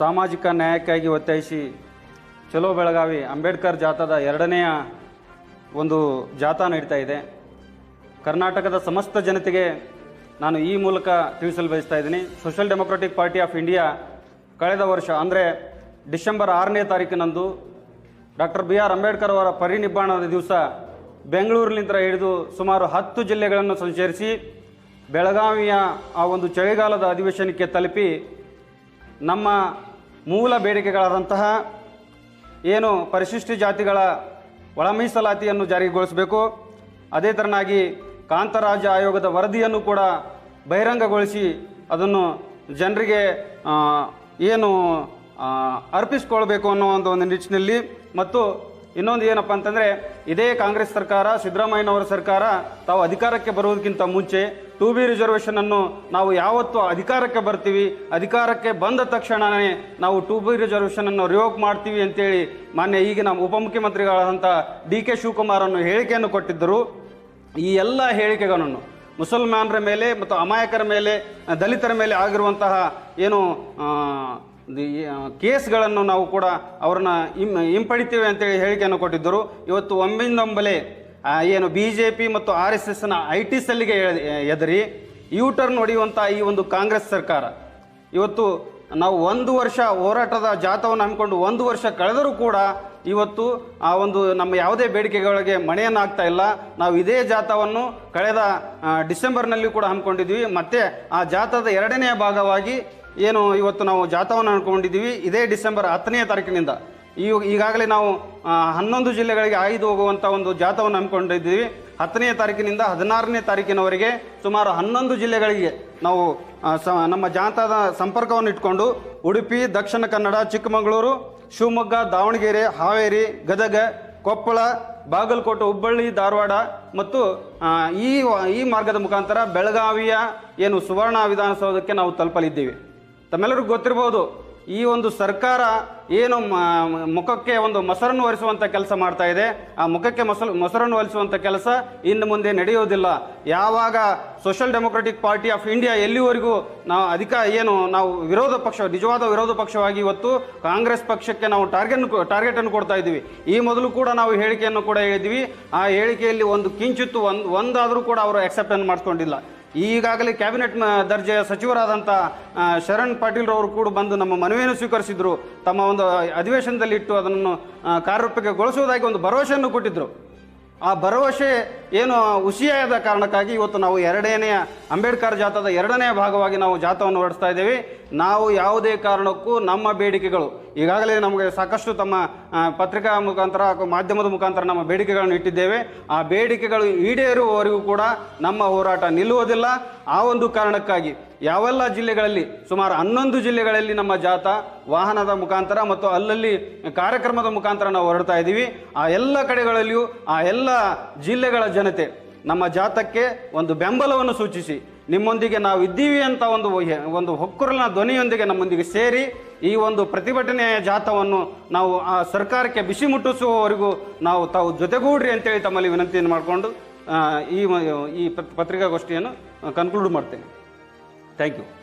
ಸಾಮಾಜಿಕ ನ್ಯಾಯಕ್ಕಾಗಿ ಒತ್ತಾಯಿಸಿ, ಚಲೋ ಬೆಳಗಾವಿ ಅಂಬೇಡ್ಕರ್ ಜಾಥಾದ ಎರಡನೆಯ ಒಂದು ಜಾಥಾ ನಡೀತಾ ಇದೆ. ಕರ್ನಾಟಕದ ಸಮಸ್ತ ಜನತೆಗೆ ನಾನು ಈ ಮೂಲಕ ತಿಳಿಸಲು ಬಯಸ್ತಾ ಇದ್ದೀನಿ. Social democratic party of India ಕಳೆದ ವರ್ಷ, ಅಂದರೆ ಡಿಸೆಂಬರ್ ಆರನೇ ತಾರೀಕಿನಂದು ಡಾಕ್ಟರ್ ಬಿ ಆರ್ ಅಂಬೇಡ್ಕರ್ ಅವರ ಪರಿನಿಬ್ಬಾಣದ ದಿವಸ ಬೆಂಗಳೂರಿನಿಂದ ಹಿಡಿದು ಸುಮಾರು ಹತ್ತು ಜಿಲ್ಲೆಗಳನ್ನು ಸಂಚರಿಸಿ ಬೆಳಗಾವಿಯ ಆ ಒಂದು ಚಳಿಗಾಲದ ಅಧಿವೇಶನಕ್ಕೆ ತಲುಪಿ ನಮ್ಮ ಮೂಲ ಬೇಡಿಕೆಗಳಾದಂತಹ ಏನು ಪರಿಶಿಷ್ಟ ಜಾತಿಗಳ ಒಳ ಮೀಸಲಾತಿಯನ್ನು ಜಾರಿಗೊಳಿಸಬೇಕು. ಅದೇ ಥರನಾಗಿ ಕಾಂತರಾಜ ಆಯೋಗದ ವರದಿಯನ್ನು ಕೂಡ ಬಹಿರಂಗಗೊಳಿಸಿ ಅದನ್ನು ಜನರಿಗೆ ಏನು ಅರ್ಪಿಸ್ಕೊಳ್ಬೇಕು ಅನ್ನೋ ಒಂದು ಒಂದು ನಿಟ್ಟಿನಲ್ಲಿ ಮತ್ತು ಇನ್ನೊಂದು ಏನಪ್ಪ ಅಂತಂದರೆ, ಇದೇ ಕಾಂಗ್ರೆಸ್ ಸರ್ಕಾರ, ಸಿದ್ದರಾಮಯ್ಯನವರ ಸರ್ಕಾರ, ತಾವು ಅಧಿಕಾರಕ್ಕೆ ಬರುವುದಕ್ಕಿಂತ ಮುಂಚೆ ಟು ಬಿ ರಿಸರ್ವೇಷನನ್ನು ನಾವು ಯಾವತ್ತು ಅಧಿಕಾರಕ್ಕೆ ಬರ್ತೀವಿ, ಅಧಿಕಾರಕ್ಕೆ ಬಂದ ತಕ್ಷಣವೇ ನಾವು ಟು ಬಿ ರಿಸರ್ವೇಷನನ್ನು ರಿವೋಕ್ ಮಾಡ್ತೀವಿ ಅಂತೇಳಿ ಮಾನ್ಯ ಈಗಿನ ಉಪಮುಖ್ಯಮಂತ್ರಿಗಳಾದಂಥ ಡಿ ಕೆ ಶಿವಕುಮಾರನ್ನು ಹೇಳಿಕೆಯನ್ನು ಕೊಟ್ಟಿದ್ದರು. ಈ ಎಲ್ಲ ಹೇಳಿಕೆಗಳನ್ನು ಮುಸಲ್ಮಾನರ ಮೇಲೆ ಮತ್ತು ಅಮಾಯಕರ ಮೇಲೆ, ದಲಿತರ ಮೇಲೆ ಆಗಿರುವಂತಹ ಏನು ಕೇಸ್ಗಳನ್ನು ನಾವು ಕೂಡ ಅವ್ರನ್ನ ಹಿಂ ಹಿಂಪಡಿತೀವಿ ಅಂತೇಳಿ ಹೇಳಿಕೆಯನ್ನು ಕೊಟ್ಟಿದ್ದರು. ಇವತ್ತು ಒಮ್ಮಿಂದೊಂಬಲೆ ಏನು ಬಿ ಜೆ ಪಿ ಮತ್ತು ಆರ್ ಎಸ್ ಎಸ್ನ ಐ ಟಿ ಸೆಲ್ಗೆ ಎದರಿ ಯೂ ಟರ್ನ್ ಹೊಡೆಯುವಂಥ ಈ ಒಂದು ಕಾಂಗ್ರೆಸ್ ಸರ್ಕಾರ. ಇವತ್ತು ನಾವು ಒಂದು ವರ್ಷ ಹೋರಾಟದ ಜಾಥವನ್ನು ಹಮ್ಮಿಕೊಂಡು ಒಂದು ವರ್ಷ ಕಳೆದರೂ ಕೂಡ ಇವತ್ತು ಆ ಒಂದು ನಮ್ಮ ಯಾವುದೇ ಬೇಡಿಕೆಗಳಿಗೆ ಮಣೆಯನ್ನು ಆಗ್ತಾ ಇಲ್ಲ. ನಾವು ಇದೇ ಜಾಥವನ್ನು ಕಳೆದ ಡಿಸೆಂಬರ್ನಲ್ಲಿ ಕೂಡ ಹಮ್ಮಿಕೊಂಡಿದ್ವಿ ಮತ್ತು ಆ ಜಾಥಾದ ಎರಡನೆಯ ಭಾಗವಾಗಿ ಏನು ಇವತ್ತು ನಾವು ಜಾಥವನ್ನು ಹಮ್ಮಿಕೊಂಡಿದ್ದೀವಿ. ಇದೇ ಡಿಸೆಂಬರ್ ಹತ್ತನೇ ತಾರೀಕಿನಿಂದ. ಈ ಈಗಾಗಲೇ ನಾವು ಹನ್ನೊಂದು ಜಿಲ್ಲೆಗಳಿಗೆ ಆಯ್ದು ಹೋಗುವಂಥ ಒಂದು ಜಾಥವನ್ನು ಹಮ್ಮಿಕೊಂಡಿದ್ದೀವಿ. ಹತ್ತನೇ ತಾರೀಕಿನಿಂದ ಹದಿನಾರನೇ ತಾರೀಕಿನವರೆಗೆ ಸುಮಾರು ಹನ್ನೊಂದು ಜಿಲ್ಲೆಗಳಿಗೆ ನಾವು ಸ, ನಮ್ಮ ಜಾಥಾದ ಸಂಪರ್ಕವನ್ನು ಇಟ್ಕೊಂಡು ಉಡುಪಿ, ದಕ್ಷಿಣ ಕನ್ನಡ, ಚಿಕ್ಕಮಗಳೂರು, ಶಿವಮೊಗ್ಗ, ದಾವಣಗೆರೆ, ಹಾವೇರಿ, ಗದಗ, ಕೊಪ್ಪಳ, ಬಾಗಲಕೋಟೆ, ಹುಬ್ಬಳ್ಳಿ, ಧಾರವಾಡ ಮತ್ತು ಈ ಈ ಮಾರ್ಗದ ಮುಖಾಂತರ ಬೆಳಗಾವಿಯ ಏನು ಸುವರ್ಣ ವಿಧಾನಸೌಧಕ್ಕೆ ನಾವು ತಲುಪಲಿದ್ದೀವಿ. ತಮ್ಮೆಲ್ಲರಿಗೂ ಗೊತ್ತಿರ್ಬೋದು ಈ ಒಂದು ಸರ್ಕಾರ ಏನು ಮುಖಕ್ಕೆ ಒಂದು ಮೊಸರನ್ನು ಒರೆಸುವಂಥ ಕೆಲಸ ಮಾಡ್ತಾ ಇದೆ. ಆ ಮುಖಕ್ಕೆ ಮೊಸರು, ಮೊಸರನ್ನು ಒಲಿಸುವಂಥ ಕೆಲಸ ಇನ್ನು ಮುಂದೆ ನಡೆಯೋದಿಲ್ಲ. ಯಾವಾಗ social democratic party of India ಎಲ್ಲಿವರೆಗೂ ನಾವು ಅಧಿಕ ಏನು ನಾವು ವಿರೋಧ ಪಕ್ಷ, ನಿಜವಾದ ವಿರೋಧ ಪಕ್ಷವಾಗಿ ಇವತ್ತು ಕಾಂಗ್ರೆಸ್ ಪಕ್ಷಕ್ಕೆ ನಾವು ಟಾರ್ಗೆಟ್ ಟಾರ್ಗೆಟನ್ನು ಕೊಡ್ತಾ ಇದ್ದೀವಿ. ಈ ಮೊದಲು ಕೂಡ ನಾವು ಹೇಳಿಕೆಯನ್ನು ಕೂಡ ಹೇಳಿದ್ವಿ ಆ ಹೇಳಿಕೆಯಲ್ಲಿ ಒಂದು ಕಿಂಚಿತ್ತು ಒಂದು, ಒಂದಾದರೂ ಕೂಡ ಅವರು ಅಕ್ಸೆಪ್ಟ್ ಮಾಡ್ಕೊಂಡಿಲ್ಲ. ಮಾಡಿಸ್ಕೊಂಡಿಲ್ಲ ಈಗಾಗಲೇ ಕ್ಯಾಬಿನೆಟ್ ದರ್ಜೆಯ ಸಚಿವರಾದಂಥ ಶರಣ್ ಪಾಟೀಲ್ ರವರು ಕೂಡ ಬಂದು ನಮ್ಮ ಮನವಿಯನ್ನು ಸ್ವೀಕರಿಸಿದ್ರು. ತಮ್ಮ ಒಂದು ಅಧಿವೇಶನದಲ್ಲಿ ಇಟ್ಟು ಅದನ್ನು ಕಾರ್ಯರೂಪಕ್ಕೆ ಗೊಳಿಸುವುದಾಗಿ ಒಂದು ಭರವಸೆಯನ್ನು ಕೊಟ್ಟಿದ್ದರು ಆ ಭರವಸೆ ಏನು ಹುಸಿಯಾದ ಕಾರಣಕ್ಕಾಗಿ ಇವತ್ತು ನಾವು ಎರಡನೆಯ ಅಂಬೇಡ್ಕರ್ ಜಾಥಾದ ಎರಡನೇ ಭಾಗವಾಗಿ ನಾವು ಜಾತವನ್ನು ಹೊರಡಿಸ್ತಾ ಇದ್ದೇವೆ. ನಾವು ಯಾವುದೇ ಕಾರಣಕ್ಕೂ ನಮ್ಮ ಬೇಡಿಕೆಗಳು, ಈಗಾಗಲೇ ನಮಗೆ ಸಾಕಷ್ಟು ತಮ್ಮ ಪತ್ರಿಕಾ ಮುಖಾಂತರ ಹಾಗೂ ಮಾಧ್ಯಮದ ಮುಖಾಂತರ ನಮ್ಮ ಬೇಡಿಕೆಗಳನ್ನು ಇಟ್ಟಿದ್ದೇವೆ. ಆ ಬೇಡಿಕೆಗಳು ಈಡೇರುವವರೆಗೂ ಕೂಡ ನಮ್ಮ ಹೋರಾಟ ನಿಲ್ಲುವುದಿಲ್ಲ. ಆ ಒಂದು ಕಾರಣಕ್ಕಾಗಿ ಯಾವೆಲ್ಲ ಜಿಲ್ಲೆಗಳಲ್ಲಿ, ಸುಮಾರು ಹನ್ನೊಂದು ಜಿಲ್ಲೆಗಳಲ್ಲಿ ನಮ್ಮ ಜಾಥಾ ವಾಹನದ ಮುಖಾಂತರ ಮತ್ತು ಅಲ್ಲಲ್ಲಿ ಕಾರ್ಯಕ್ರಮದ ಮುಖಾಂತರ ನಾವು ಹೊರಡ್ತಾ ಇದ್ದೀವಿ. ಆ ಎಲ್ಲ ಕಡೆಗಳಲ್ಲಿಯೂ, ಆ ಎಲ್ಲ ಜಿಲ್ಲೆಗಳ ಜನತೆ, ನಮ್ಮ ಜಾತಕ್ಕೆ ಒಂದು ಬೆಂಬಲವನ್ನು ಸೂಚಿಸಿ. ನಿಮ್ಮೊಂದಿಗೆ ನಾವು ಇದ್ದೀವಿ ಅಂತ ಒಂದು ಒಂದು ಹೊಕ್ಕುರಲಿನ ಧ್ವನಿಯೊಂದಿಗೆ ನಮ್ಮೊಂದಿಗೆ ಸೇರಿ ಈ ಒಂದು ಪ್ರತಿಭಟನೆಯ ಜಾಥವನ್ನು ನಾವು ಆ ಸರ್ಕಾರಕ್ಕೆ ಬಿಸಿ ಮುಟ್ಟಿಸುವವರೆಗೂ ನಾವು ತಾವು ಜೊತೆಗೂಡ್ರಿ ಅಂತೇಳಿ ತಮ್ಮಲ್ಲಿ ವಿನಂತಿಯನ್ನು ಮಾಡಿಕೊಂಡು ಈ ಈ ಪತ್- ಪತ್ರಿಕಾಗೋಷ್ಠಿಯನ್ನು ಕನ್ಕ್ಲೂಡ್ ಮಾಡ್ತೇನೆ. Thank you.